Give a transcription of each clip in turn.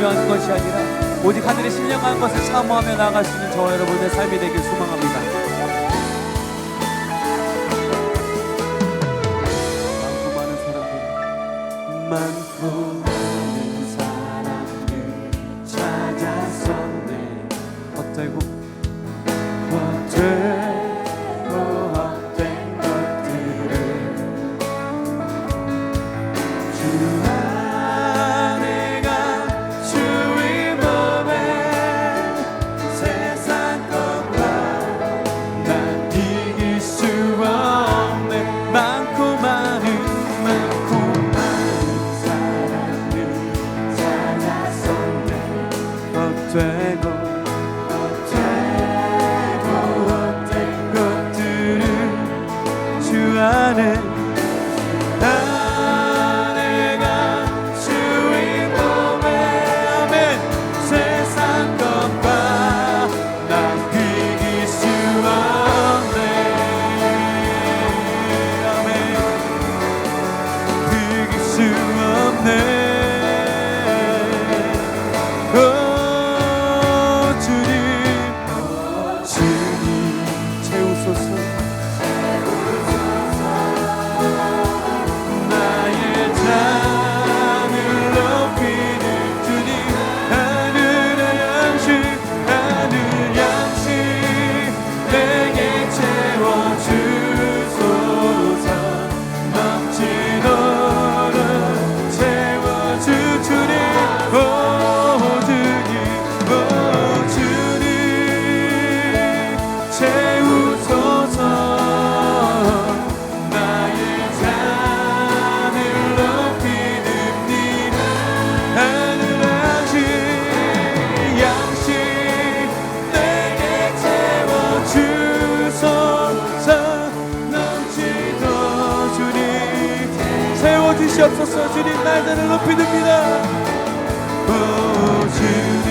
분유한 것이 아니라 오직 하늘의 신령한 것을 사모하며 나아갈 수 있는 저와 여러분의 삶이 되길 소망합니다. 많고 많은 사람들 많고 많은 사람들 헛되고 헛되고 주시옵소서. 주님 나의 잔을 높이 듭니다. 오 주님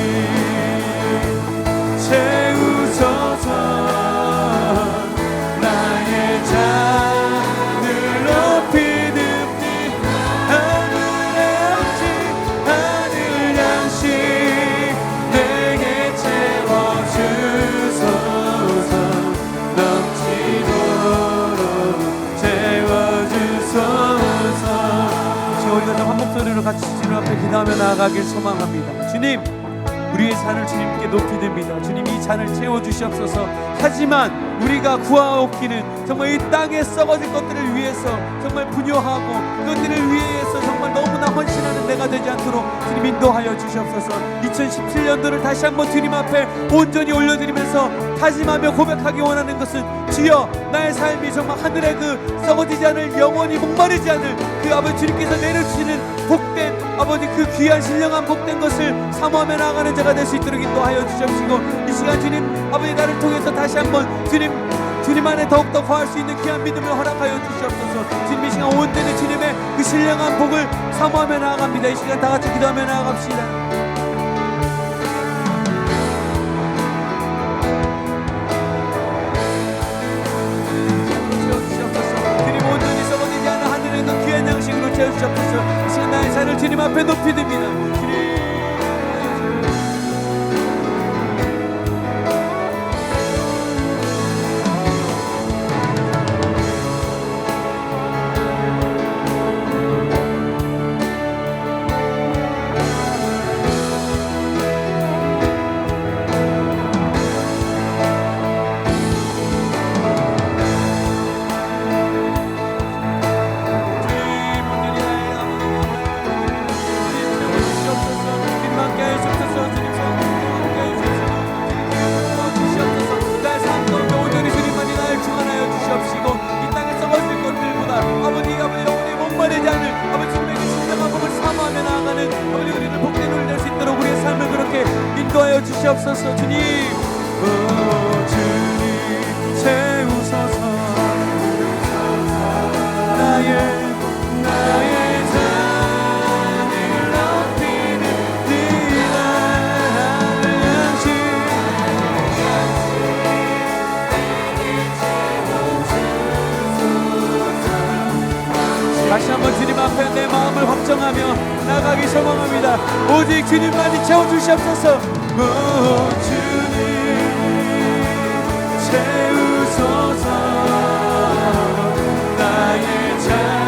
같이 주님 앞에 기도하며 나아가길 소망합니다 주님 우리의 잔을 주님께 높이 듭니다. 주님 이 잔을 채워 주시옵소서. 하지만 우리가 구하옵기는 정말 이 땅에 썩어질 것들을 위해서 정말 분요하고 그것들을 너무나 내가 되지 않도록 주님 인도하여 주시옵소서. 2017년도를 다시 한번 주님 앞에 온전히 올려드리면서 다짐하며 고백하기 원하는 것은 주여 나의 삶이 정말 하늘의 그 썩어지지 않을 영원히 목마르지 않을 그 아버지 주님께서 내려주시는 복된 아버지 그 귀한 신령한 복된 것을 사모하며 나아가는 자가 될 수 있도록 인도하여 주시옵시고 이 시간 주님 아버지 나를 통해서 다시 한번 주님 주님 안에 더욱더 거할 수 있는 귀한 믿음을 허락하여 주시옵소서. 주님 이 시간 온전히 주님의 그 신령한 복을 사모하며 나아갑니다. 이 시간 다 같이 기도하며 나아갑시다. 채워주시옵소서. 이 시간 나의 산을 주님 앞에 높이 듭니다. 주님 주시옵소서 주님 오 주님 채우소서 나의 나의 양식 다시 한번 주님 앞에 내 마음을 확정하며 나가기 소망합니다. 오직 주님만이 채워주시옵소서. 오, 주님 채우소서. 나의 잔